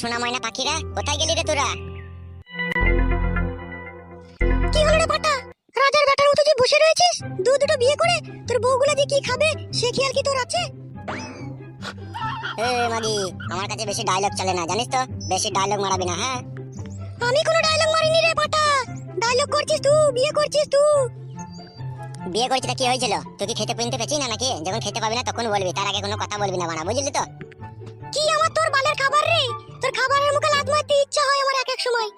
সোনা ময়না পাখিরা, কোথায় গেলি রে তোরা? কি হলো রে পাটা রাজার বেটার মতো যে বসে রয়েছিস, দু দুটো বিয়ে করে তোর বউগুলা দিয়ে কি খাবে, সে খেয়াল কি তোর আছে? এ মাগি, আমার কাছে বেশি ডায়লগ চলে না, জানিস তো? বেশি ডায়লগ মারাবি না হ্যাঁ? আমি কোনো ডায়লগ মারিনি রে পাটা ডায়লগ করছিস তুই বিয়ে করছিস তুই বিয়ে করছি তা কি হয়েছিল? তুই কি খেতে পিনতে পেয়েছিস না নাকি? যখন খেতে পাবি না তখন বলবি, তার আগে কোনো কথা বলবি না বানা, বুঝলি তো? তোর খাবারের মুখে লাত মারতে ইচ্ছা হয় আমার এক এক সময়।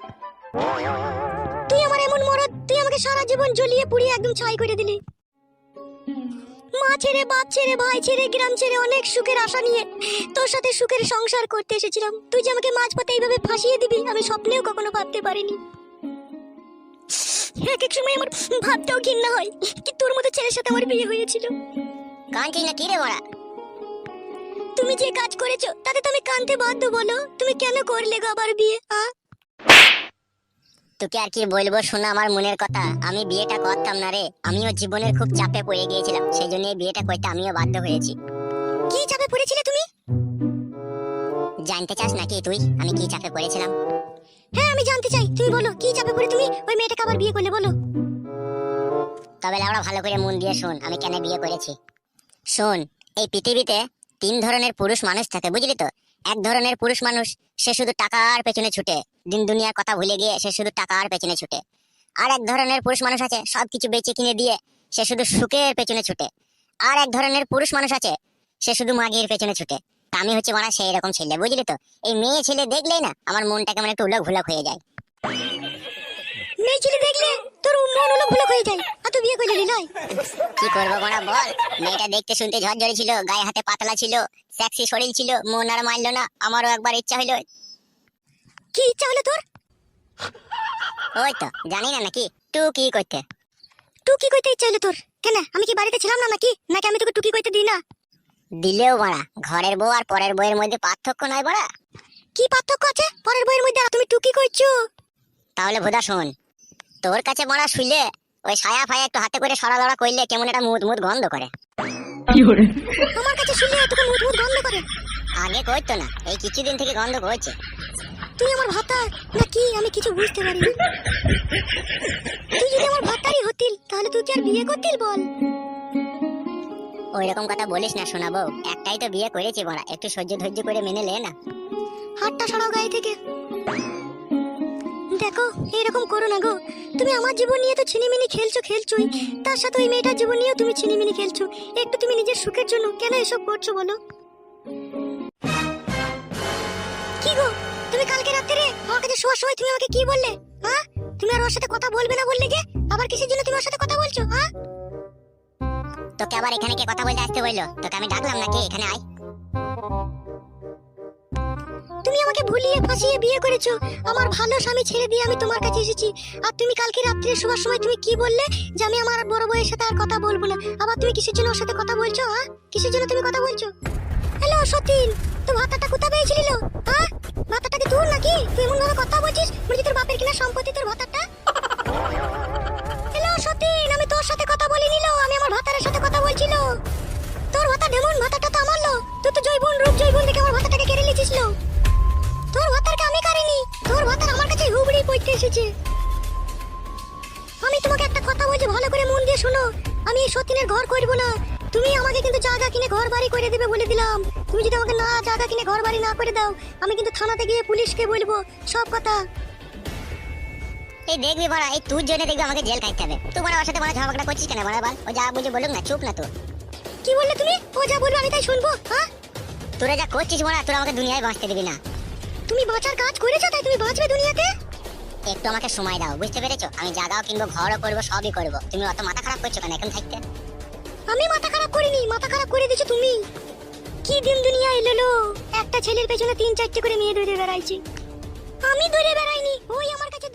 তুই আমার এমন মরদ, তুই আমাকে সারা জীবন জ্বলিয়ে পুড়িয়ে একদম ছাই করে দিলি। মা ছেড়ে, বাপ ছেড়ে, ভাই ছেড়ে, গ্রাম ছেড়ে অনেক সুখের আশা নিয়ে তোর সাথে সুখের সংসার করতে এসেছিলাম। তুই যে আমাকে মাঝপথে এইভাবে ফাঁসিয়ে দিবি, আমি স্বপ্নেও কখনো ভাবতে পারিনি। এক এক সময় আমার ভাবতেও ঘৃণা হয় কি তোর মতো ছেলের সাথে আমার বিয়ে হয়েছিল। কাঁদছিস না কি রে মারা তুমি যে কাজ করেছ তাতে তো আমি কানতে বাধ্য বলো। তুমি কেন করলে গো আবার বিয়ে আ? তোকে আর কি বলব শোনা আমার মনের কথা। আমি বিয়েটা করতাম না রে। আমিও জীবনের খুব চাপে পড়ে গিয়েছিলাম। সেই জন্য এই বিয়েটা করতে আমিও বাধ্য হয়েছি। কি চাপে পড়েছিলে তুমি? জানতে চাস নাকি তুই? আমি কি চাপে পড়েছিলাম? হ্যাঁ আমি জানতে চাই। তুমি বলো কি চাপে পড়ে তুমি? ওই মেয়েটাকে আবার বিয়ে করলে বলো। তবে লাউড়া ভালো করে মন দিয়ে শোন আমি কেন বিয়ে করেছি? শোন এই পৃথিবীতে তিন ধরনের পুরুষ মানুষ থাকে, বুঝলি তো? এক ধরনের পুরুষ মানুষ, সে শুধু টাকার পেছনে ছুটে। দিন দুনিয়ার কথা ভুলে গিয়ে সে শুধু টাকার পেছনে ছুটে। আর এক ধরনের পুরুষ মানুষ আছে, সবকিছু বেচে কিনে দিয়ে সে শুধু সুখের পেছনে ছুটে। আর এক ধরনের পুরুষ মানুষ আছে, সে শুধু মাগির পেছনে ছুটে। আমি হচ্ছে মারা সেই রকম ছেলে, বুঝলি তো? এই মেয়ে ছেলে দেখলেই না আমার মনটা কেমন একটু উলক ভুলক হয়ে যায়। মেয়ে ছেলে দেখলে তোর মন হলো ভুলক হয়ে যায়। বিয়ে করলে কি করব বড়া বল। মেয়েটা দেখতে শুনতে ঝরঝরে ছিল গায়ে হাতে পাতলা ছিল সেক্সি শরীর ছিল মন আর না আমারও একবার ইচ্ছা হইল। কি ইচ্ছা হলো তোর? ওই তো জানি না নাকি টু কি করতে? টুকি কইতে ইচ্ছা হলো তোর? কেন আমি কি বাড়িতে ছিলাম না নাকি? নাকি আমি তোকে টুকি কইতে দিই না? দিলেও বড়া ঘরের বউ আর পরের বউয়ের মধ্যে পার্থক্য নয় বড়া। কি পার্থক্য আছে? পরের বইয়ের মধ্যে তুমি টুকি কইছো তাহলে ভোদা শোন তোর কাছে বড়া শুইলে ওই ছায়া ফায়া একটু হাতে করে সরা লড়া করলে কেমন একটা মুদ মুদ গন্ধ করে। আমার কাছে শুনলে তোকে মুখ মুখ গন্ধ করে? আগে করতো না এই কিছুদিন থেকে গন্ধ করছে। তুই আমার ভাতা? নাকি আমি কিছু বুঝতে পারিনি। তুই যদি আমার ভাতারই হতিল তাহলে তুই কি আর বিয়ে করতিল বল? ওই রকম কথা বলিস না শোনাবো একটাই তো বিয়ে করেছি বড়া একটু সহ্য ধৈর্য করে মেনে লে না। হাতটা সরাও গায়ে থেকে। দেখো এরকম করো না গো। তুমি আমার জীবন নিয়ে তো ছিনিমিনি খেলছো, খেলছোই। তার সাথে ওই মেয়েটার জীবন নিয়েও তুমি ছিনিমিনি খেলছো। একটু তুমি নিজের সুখের জন্য কেন এসব করছ বলো? কি গো? তুমি কালকে রাত্রে আমার কাছে শোয়ার সময় তুমি আমাকে কি বললে? হ্যাঁ তুমি আর ওর সাথে কথা বলবে না বললে যে? আবার কিসের জন্য তুমি ওর সাথে কথা বলছো হ্যাঁ তোকে আবার এখানে কে কথা বলতে আসতে বলল? তোকে আমি ডাকলাম নাকি? এখানে আয়। ভুলিয়ে ফাঁসিয়ে বিয়ে করেছ। আমার ভালো স্বামী ছেড়ে দিয়ে আমি তোমার কাছে এসেছি। আর তুমি কালকে রাত্রে শোবার সময় তুমি কি বললে? যে আমি আমার বড় বউয়ের সাথে আর কথা বলব না। আবার তুমি কিসের জন্য ওর সাথে কথা বলছো হ্যাঁ? কিসের জন্য তুমি কথা বলছো? হ্যালো, সতীন, তো ভাতাটা কোথা পেয়েছিলি লো? হ্যাঁ? ভাতাটা কি তোর নাকি? তুই এমন ভাবে কথা বলছিস? হচ্ছে তোর বাপের কিনা সম্পত্তি তোর ভাতাটা? হ্যালো, সতীন, আমি তোর সাথে কথা বলিনি লো। আমি আমার ভাতারের সাথে কথা বলছিল তোর ভাতা ডেমন, ভাতাটা তো আমার লো। তুই তো জৈবন রূপ, জৈবন দেখে এসেছে আমি তোমাকে একটা কথা বলছি ভালো করে মন দিয়ে শোনো। আমি এই সতীনের ঘর করব না। তুমি আমাকে কিন্তু জায়গা কিনে ঘর বাড়ি করে দেবে বলে দিলাম। তুমি যদি আমাকে না জায়গা কিনে ঘর বাড়ি না করে দাও আমি কিন্তু থানাতে গিয়ে পুলিশকে বলব। সব কথা। এই দেখবি বড়া এই তুই জন্য দেখবি আমাকে জেল খাইতে হবে। তুই বড় ওর সাথে বড় ঝগড়া করছিস কেন বড় বল? ও যা বুঝে বলুক না চুপ না তুই কি বললে তুমি? ও যা বলবে আমি তাই শুনব হ্যাঁ? তোরা যা করছিস বড়া তোরা আমাকে দুনিয়ায় বাঁচতে দিবি না। তুমি বাঁচার কাজ করেছ তাই তুমি বাঁচবে দুনিয়াতে? একটু আমাকে সময় দাও, বুঝতে পেরেছ? আমি জায়গাও কিনবো, ঘরও করব, সবই করব। তুমি অত মাথা খারাপ করছ কেন এখন থাকতে আমি মাথা খারাপ করিনি, মাথা খারাপ করে দিছো তুমি। কি দিন দুনিয়া এলো? একটা ছেলের পেছনে তিন চারটে করে মেয়ে দৌড়ে বেড়াইছে। আমি দৌড়ে বেড়াইনি, ওই আমার কাছে